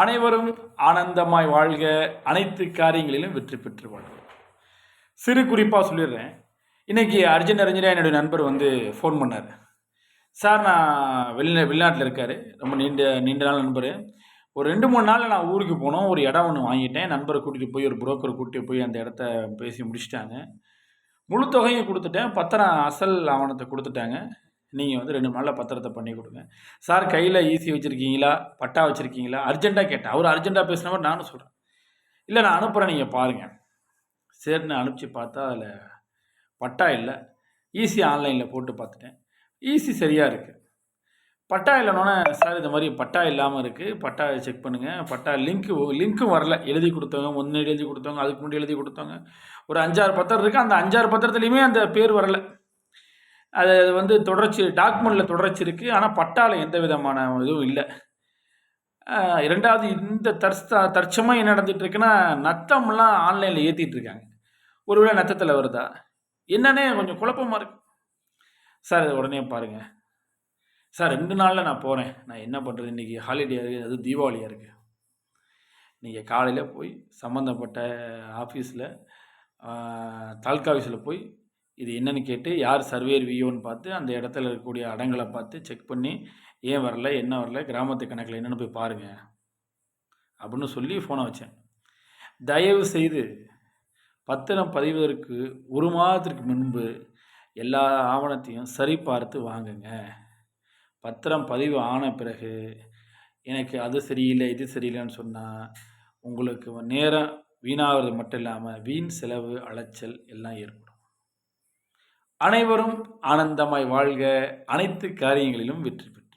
அனைவரும் ஆனந்தமாய் வாழ்க. அனைத்து காரியங்களிலும் வெற்றி பெற்று வாழ்க சிறு குறிப்பாக சொல்லிடுறேன். இன்றைக்கி அர்ஜுன் அறிஞரா என்னுடைய நண்பர் வந்து ஃபோன் பண்ணார். சார் நான் வெளிநா வெளிநாட்டில் இருக்கார். ரொம்ப நீண்ட நீண்ட நாள் நண்பர். ஒரு ரெண்டு மூணு நாளில் நான் ஊருக்கு போனோம். ஒரு இடம் ஒன்று வாங்கிட்டேன். நண்பரை கூட்டிகிட்டு போய் ஒரு புரோக்கரை கூட்டிகிட்டு போய் அந்த இடத்த பேசி முடிச்சிட்டாங்க. முழு தொகையும் கொடுத்துட்டேன். பத்திரம் அசல் ஆவணத்தை கொடுத்துட்டாங்க. நீங்கள் வந்து ரெண்டு நாளில் பத்திரத்தை பண்ணி கொடுங்க. சார் கையில் ஈசி வச்சுருக்கீங்களா? பட்டா வச்சுருக்கீங்களா? அர்ஜென்ட்டாக கேட்டேன். அவர் அர்ஜென்ட்டாக பேசின மாதிரி நானும் சொல்கிறேன் இல்லை நான் அனுப்புகிறேன் நீங்கள் பாருங்கள் சரின்னு அனுப்பிச்சு பார்த்தா அதில் பட்டா இல்லை. ஈஸி ஆன்லைனில் போட்டு பார்த்துட்டேன். ஈஸி சரியாக இருக்குது பட்டா இல்லைனோடனே சார் இந்த மாதிரி பட்டா இல்லாமல் இருக்குது பட்டா செக் பண்ணுங்கள் பட்டா லிங்க்கு லிங்க்கும் வரல. எழுதி கொடுத்தவங்க முன்னாடி எழுதி கொடுத்தவங்க அதுக்கு முன்னாடி எழுதி கொடுத்தவங்க. ஒரு அஞ்சாறு பத்திரம் இருக்குது அந்த அஞ்சாறு பத்திரத்துலையுமே அந்த பேர் வரலை. அது அது வந்து தொடர்ச்சி டாக்குமெண்ட்டில் தொடர்ச்சி இருக்குது ஆனால் பட்டாவில் எந்த விதமான இதுவும் இல்லை. இரண்டாவது இந்த தற்ச தற்சமாக என்ன நடந்துகிட்ருக்குன்னா நத்தம்லாம் ஆன்லைனில் ஏற்றிட்டு இருக்காங்க. ஒருவேளை நத்தத்தில் வருதா? என்னன்னே கொஞ்சம் குழப்பமாக இருக்கு. சார் இதை உடனே பாருங்கள் சார் ரெண்டு நாளில் நான் போகிறேன் நான் என்ன பண்ணுறது இன்றைக்கி ஹாலிடே இருக்குது அது தீபாவளியாக இருக்குது நீங்கள் காலையில் போய் சம்மந்தப்பட்ட ஆஃபீஸில் தாலுக்கா ஆஃபீஸில் போய் இது என்னன்னு கேட்டு யார் சர்வேர் வியோன்னு பார்த்து அந்த இடத்துல இருக்கக்கூடிய அடங்களை பார்த்து செக் பண்ணி ஏன் வரல என்ன வரல கிராமத்து கணக்கில் என்னென்னு போய் பாருங்கள் அப்படின்னு சொல்லி ஃபோனை வச்சேன். தயவு செய்து பத்திரம் பதிவதற்கு ஒரு மாதத்திற்கு முன்பு எல்லா ஆவணத்தையும் சரி பார்த்து வாங்குங்க. பத்திரம் பதிவு ஆன பிறகு எனக்கு அது சரியில்லை இது சரியில்லைன்னு சொன்னால் உங்களுக்கு நேரம் வீணாகிறது மட்டும் இல்லாமல் வீண் செலவு அலைச்சல் எல்லாம் ஏற்படும். அனைவரும் ஆனந்தமாய் வாழ்க. அனைத்து காரியங்களிலும் வெற்றி பெற்று